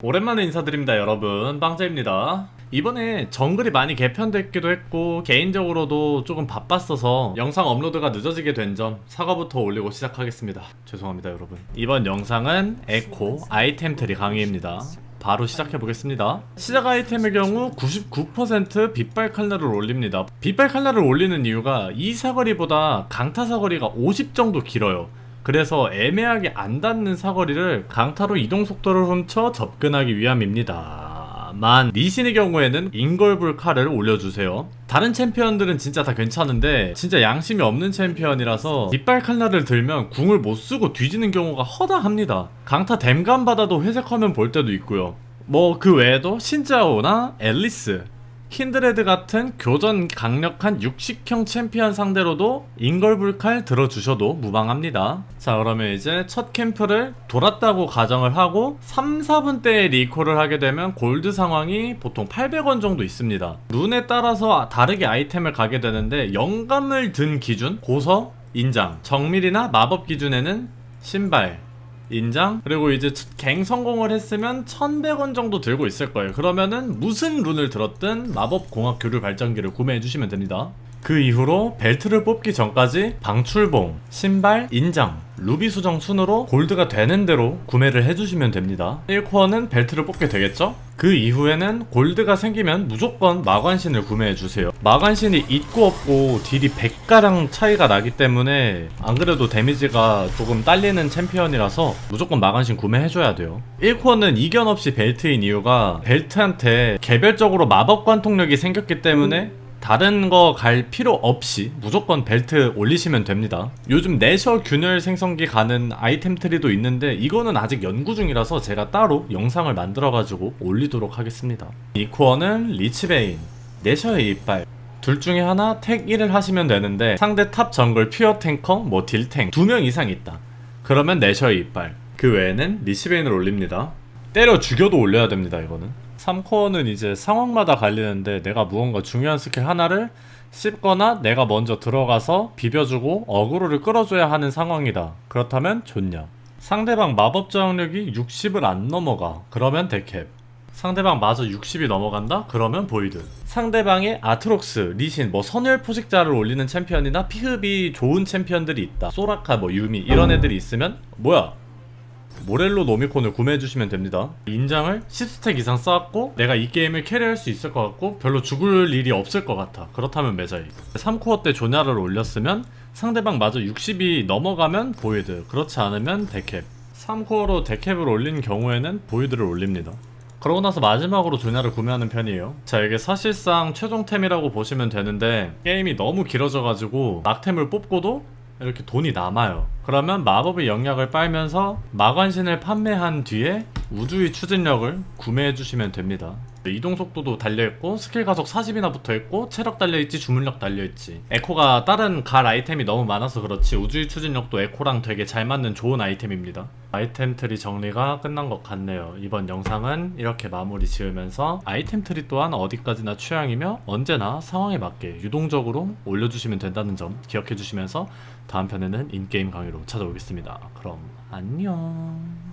오랜만에 인사드립니다 여러분 빵자입니다 이번에 정글이 많이 개편됐기도 했고 개인적으로도 조금 바빴어서 영상 업로드가 늦어지게 된 점 사과부터 올리고 시작하겠습니다 죄송합니다 여러분 이번 영상은 에코 아이템 트리 강의입니다 바로 시작해 보겠습니다. 시작 아이템의 경우 99% 빛발 칼날을 올립니다. 빛발 칼날을 올리는 이유가 이 사거리보다 강타 사거리가 50 정도 길어요. 그래서 애매하게 안 닿는 사거리를 강타로 이동 속도를 훔쳐 접근하기 위함입니다. 만 리신의 경우에는 인걸불 칼을 올려주세요. 다른 챔피언들은 진짜 다 괜찮은데 진짜 양심이 없는 챔피언이라서 빗발 칼날을 들면 궁을 못 쓰고 뒤지는 경우가 허다합니다. 강타 댐감 받아도 회색 화면 볼 때도 있고요. 뭐 그 외에도 신짜오나 앨리스 킨드레드 같은 교전 강력한 육식형 챔피언 상대로도 인걸불칼 들어주셔도 무방합니다. 자 그러면 이제 첫 캠프를 돌았다고 가정을 하고 3, 4분대에 리콜을 하게 되면 골드 상황이 보통 800원 정도 있습니다. 룬에 따라서 다르게 아이템을 가게 되는데 영감을 든 기준, 고서, 인장, 정밀이나 마법 기준에는 신발, 인장 그리고 이제 첫- 갱 성공을 했으면 1100원 정도 들고 있을 거예요. 그러면은 무슨 룬을 들었든 마법 공학 교류 발전기를 구매해 주시면 됩니다. 그 이후로 벨트를 뽑기 전까지 방출봉, 신발, 인장, 루비 수정 순으로 골드가 되는 대로 구매를 해주시면 됩니다. 1코어는 벨트를 뽑게 되겠죠? 그 이후에는 골드가 생기면 무조건 마관신을 구매해 주세요. 마관신이 있고 없고 딜이 100가량 차이가 나기 때문에 안 그래도 데미지가 조금 딸리는 챔피언이라서 무조건 마관신 구매해줘야 돼요. 1코어는 이견 없이 벨트인 이유가 벨트한테 개별적으로 마법 관통력이 생겼기 때문에 다른 거 갈 필요 없이 무조건 벨트 올리시면 됩니다. 요즘 내셔 균열 생성기 가는 아이템 트리도 있는데 이거는 아직 연구 중이라서 제가 따로 영상을 만들어 가지고 올리도록 하겠습니다. 이 코어는 리치베인, 내셔의 이빨 둘 중에 하나 택 1을 하시면 되는데 상대 탑 정글 퓨어 탱커 뭐 딜탱 두 명 이상 있다. 그러면 내셔의 이빨 그 외에는 리치베인을 올립니다. 때려 죽여도 올려야 됩니다 이거는 3코어는 이제 상황마다 갈리는데 내가 무언가 중요한 스킬 하나를 씹거나 내가 먼저 들어가서 비벼주고 어그로를 끌어줘야 하는 상황이다 그렇다면 좋냐 상대방 마법 저항력이 60을 안 넘어가 그러면 데캡 상대방 마저 60이 넘어간다? 그러면 보이드. 상대방의 아트록스, 리신, 뭐 선열 포식자를 올리는 챔피언이나 피흡이 좋은 챔피언들이 있다. 소라카, 뭐 유미 이런 애들이 있으면 뭐야? 모렐로 노미콘을 구매해주시면 됩니다. 인장을 10스택 이상 쌓았고 내가 이 게임을 캐리할 수 있을 것 같고 별로 죽을 일이 없을 것 같아. 그렇다면 매자이. 3코어 때 조냐를 올렸으면 상대방 마저 60이 넘어가면 보이드. 그렇지 않으면 데캡. 3코어로 데캡을 올린 경우에는 보이드를 올립니다. 그러고 나서 마지막으로 조냐를 구매하는 편이에요. 자, 이게 사실상 최종템이라고 보시면 되는데 게임이 너무 길어져가지고 낙템을 뽑고도 이렇게 돈이 남아요. 그러면 마법의 영약을 빨면서 마관신을 판매한 뒤에 우주의 추진력을 구매해 주시면 됩니다. 이동 속도도 달려있고 스킬 가속 40이나 붙어있고 체력 달려있지 주문력 달려있지. 에코가 다른 갈 아이템이 너무 많아서 그렇지 우주의 추진력도 에코랑 되게 잘 맞는 좋은 아이템입니다. 아이템 트리 정리가 끝난 것 같네요. 이번 영상은 이렇게 마무리 지으면서 아이템 트리 또한 어디까지나 취향이며 언제나 상황에 맞게 유동적으로 올려주시면 된다는 점 기억해 주시면서 다음 편에는 인게임 강의로 찾아오겠습니다. 그럼 안녕